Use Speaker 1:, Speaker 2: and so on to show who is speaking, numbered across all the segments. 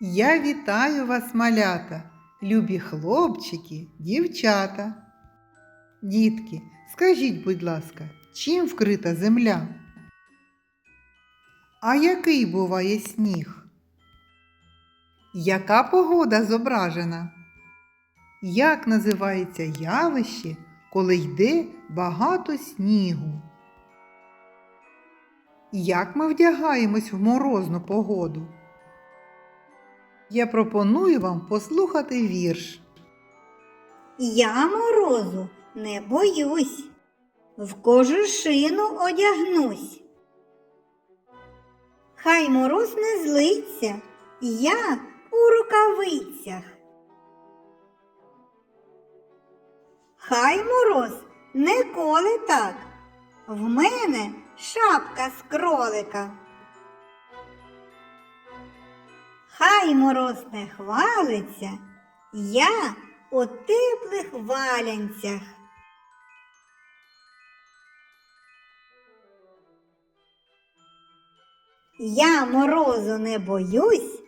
Speaker 1: Я вітаю вас, малята, любі хлопчики, дівчата. Дітки, скажіть, будь ласка, чим вкрита земля? А який буває сніг? Яка погода зображена? Як називається явище, коли йде багато снігу? Як ми вдягаємось в морозну погоду? Я пропоную вам послухати вірш.
Speaker 2: Я морозу не боюсь, в кожушину одягнусь. Хай мороз не злиться, я у рукавицях. Хай мороз не коле так, в мене шапка з кролика. Хай мороз не хвалиться, я у теплих валянцях. Я морозу не боюсь,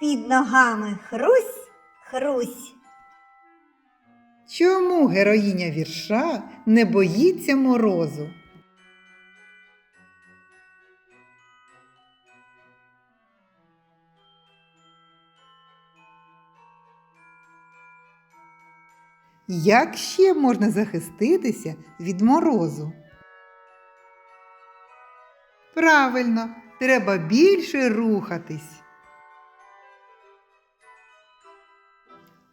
Speaker 2: під ногами хрусь, хрусь.
Speaker 1: Чому героїня вірша не боїться морозу? Як ще можна захиститися від морозу? Правильно, треба більше рухатись.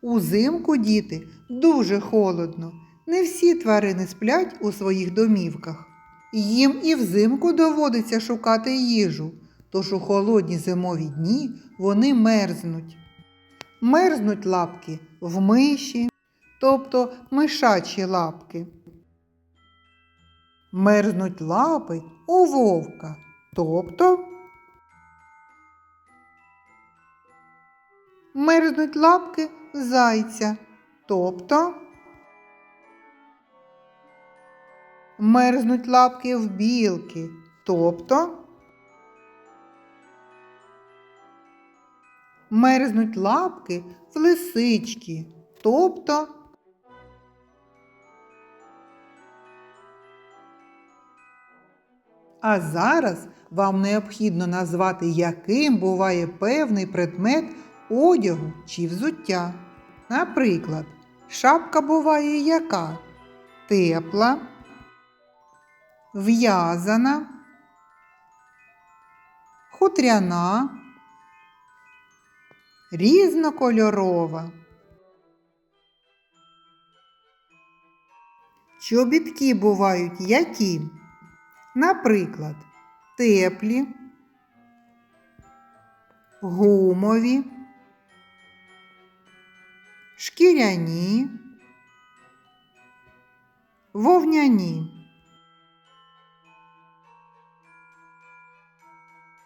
Speaker 1: Узимку діти дуже холодно. Не всі тварини сплять у своїх домівках. Їм і взимку доводиться шукати їжу, тож у холодні зимові дні вони мерзнуть. Мерзнуть лапки в миші, тобто мишачі лапки. Мерзнуть лапи у вовка, тобто мерзнуть лапки зайця, тобто мерзнуть лапки в білки, тобто мерзнуть лапки в лисички, тобто А зараз вам необхідно назвати, яким буває певний предмет одягу чи взуття. Наприклад, шапка буває яка? Тепла, в'язана, хутряна, різнокольорова. Чобітки бувають які? Наприклад, теплі, гумові, шкіряні, вовняні.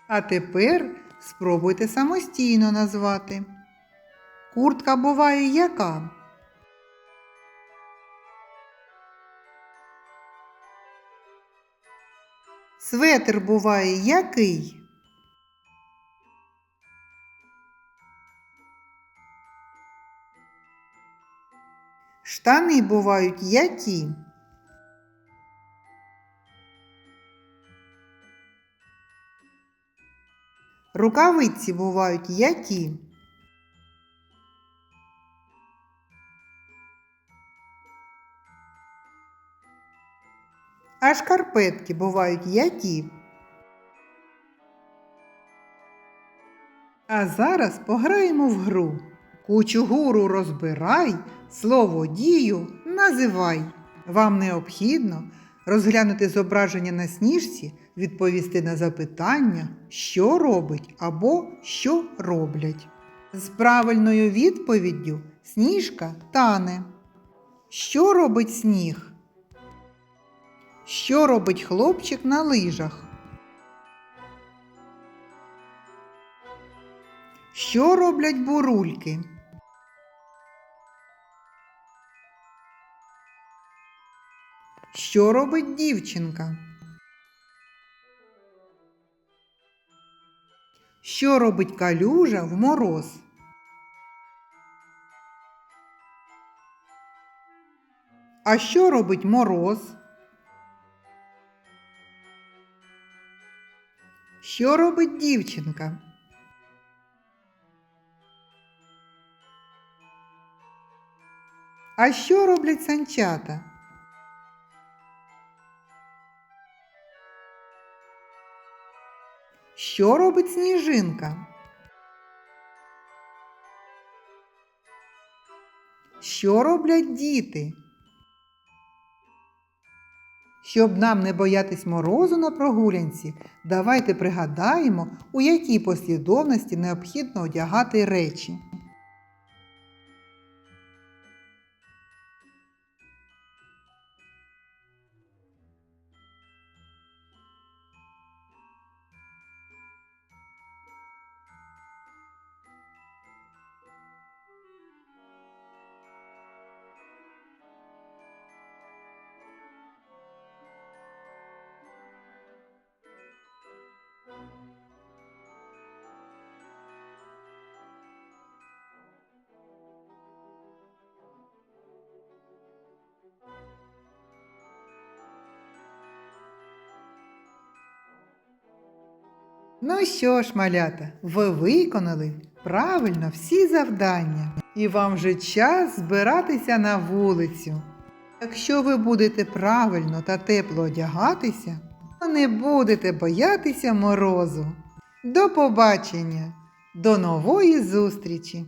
Speaker 1: А тепер спробуйте самостійно назвати. Куртка буває яка? Светр буває який? Штани бувають які? Рукавиці бувають які? А шкарпетки бувають які? А зараз пограємо в гру. Кучу гуру розбирай, слово дію називай. Вам необхідно розглянути зображення на сніжці, відповісти на запитання, що робить або що роблять. З правильною відповіддю сніжка тане. Що робить сніг? Що робить хлопчик на лижах? Що роблять бурульки? Що робить дівчинка? Що робить калюжа в мороз? А що робить мороз? Що робить дівчинка? А що роблять санчата? Що робить сніжинка? Що роблять діти? Щоб нам не боятись морозу на прогулянці, давайте пригадаємо, у якій послідовності необхідно одягати речі. Ну що ж, малята, ви виконали правильно всі завдання, і вам вже час збиратися на вулицю. Якщо ви будете правильно та тепло одягатися, то не будете боятися морозу. До побачення, до нової зустрічі!